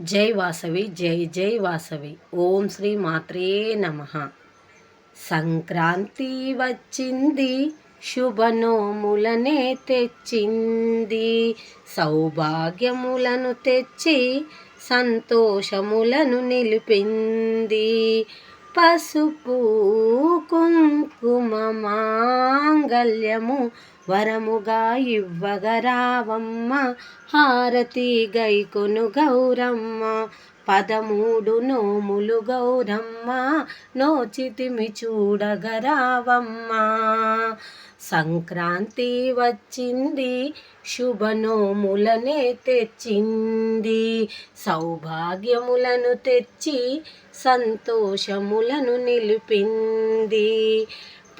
జై వాసవి జై జై వాసవి. ఓం శ్రీ మాత్రే నమ. సంక్రాంతి వచ్చింది శుభనోములనే తెచ్చింది. సౌభాగ్యములను తెచ్చి సంతోషములను నిలిపింది. పసుపు కుంకుమ మాంగల్యము వరముగా ఇవ్వగరావమ్మ హారతి గైకొను గౌరమ్మ పదమూడు నోములు గౌరమ్మ నోచితిమి చూడగరావమ్మ సంక్రాంతి వచ్చింది శుభనోములనే తెచ్చింది. సౌభాగ్యములను తెచ్చి సంతోషములను నిలిపింది.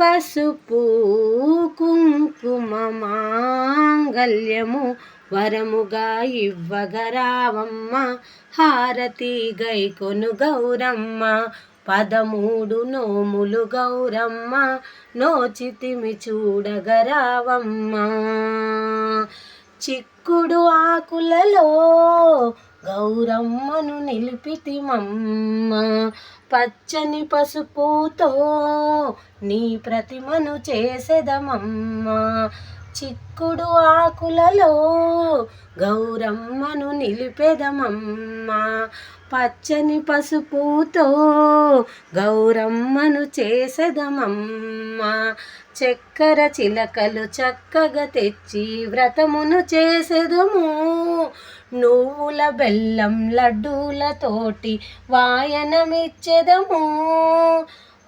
పసుపు కుంకుమ మాంగల్యము వరముగా ఇవ్వగరావమ్మ. హారతి గైకొను గౌరమ్మ. పదమూడు నోములు గౌరమ్మ నోచితిమి చూడగరావమ్మ. చిక్కుడు ఆకులలో గౌరమ్మను నిలిపితిమమ్మ పచ్చని పసుపుతో నీ ప్రతిమను చేసెదమమ్మ. చిక్కుడు ఆకులలో గౌరమ్మను నిలిపెదమమ్మ. పచ్చని పసుపుతో గౌరమ్మను చేసెదమమ్మ. చక్కెర చిలకలు చక్కగా తెచ్చి వ్రతమును చేసెదము. నువ్వుల బెల్లం లడ్డూలతోటి వాయనమిచ్చెదము.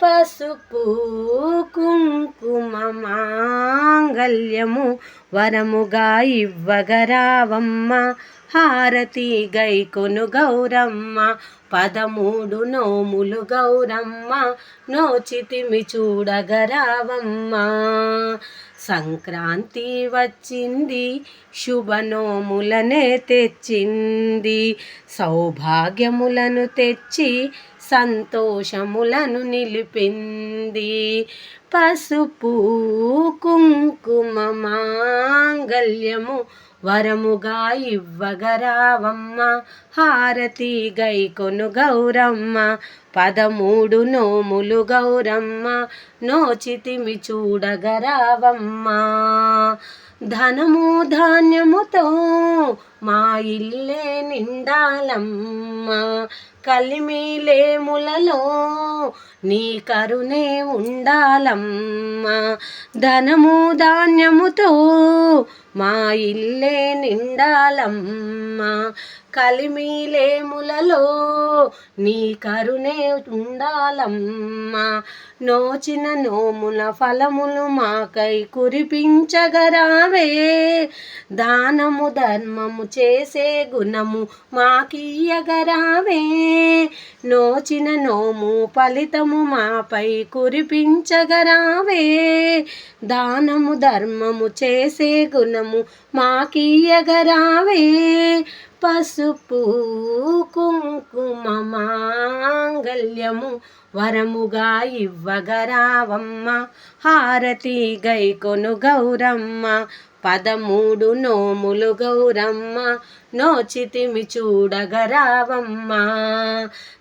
పసుపు కుంకుమ మాంగల్యము వరముగా ఇవ్వగరావమ్మ హారతి గైకొను గౌరమ్మ. పదమూడు నోములు గౌరమ్మ. నోచితిమి చూడగరావమ్మ సంక్రాంతి వచ్చింది శుభనోములనే తెచ్చింది. సౌభాగ్యములను తెచ్చి సంతోషములను నిలిపిన్ నిలిపింది పసుపు కుంకుమ మాంగల్యము వరముగా ఇవ్వగరావమ్మ హారతి గైకొను గౌరమ్మ. పదమూడు నోములు గౌరమ్మ. నోచితిమి చూడగరావమ్మ ధనము ధాన్యముతో మా ఇల్లే నిండాలమ్మ. కలిమిలేములలో నీ కరుణే ఉండాలమ్మా. ధనము ధాన్యముతో మా ఇల్లే నిండాలమ్మా. కలిమిలేములలో నీ కరుణే ఉండాలమ్మా. నోచిన నోముల ఫలములు మాకై కురిపించగరావే. దానము ధర్మము చేసే గుణము మాకియగరావే నోచిన నోము ఫలితము మాపై కురిపించగరావే. దానము ధర్మము చేసే గుణము మాకియగరావే పసుపు కుంకుమ మాంగల్యము వరముగా ఇవ్వగరావమ్మ. హారతి గైకొను గౌరమ్మ. పదమూడు నోములు గౌరమ్మ నోచితిమి చూడగరావమ్మ.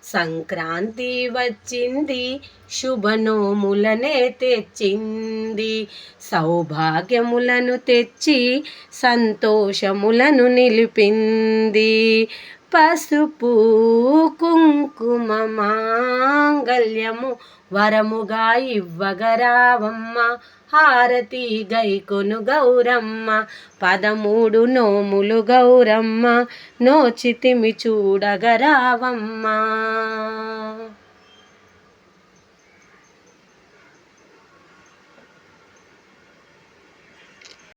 సంక్రాంతి వచ్చింది శుభనోములనే తెచ్చింది. సౌభాగ్యములను తెచ్చి సంతోషములను నిలిపింది. పసుపు కుంకుమ మాంగల్యము వరముగా ఇవ్వగరావమ్మ హారతి గైకొను గౌరమ్మ. పదమూడు నోములు గౌరమ్మ. నోచితిమి చూడగరావమ్మ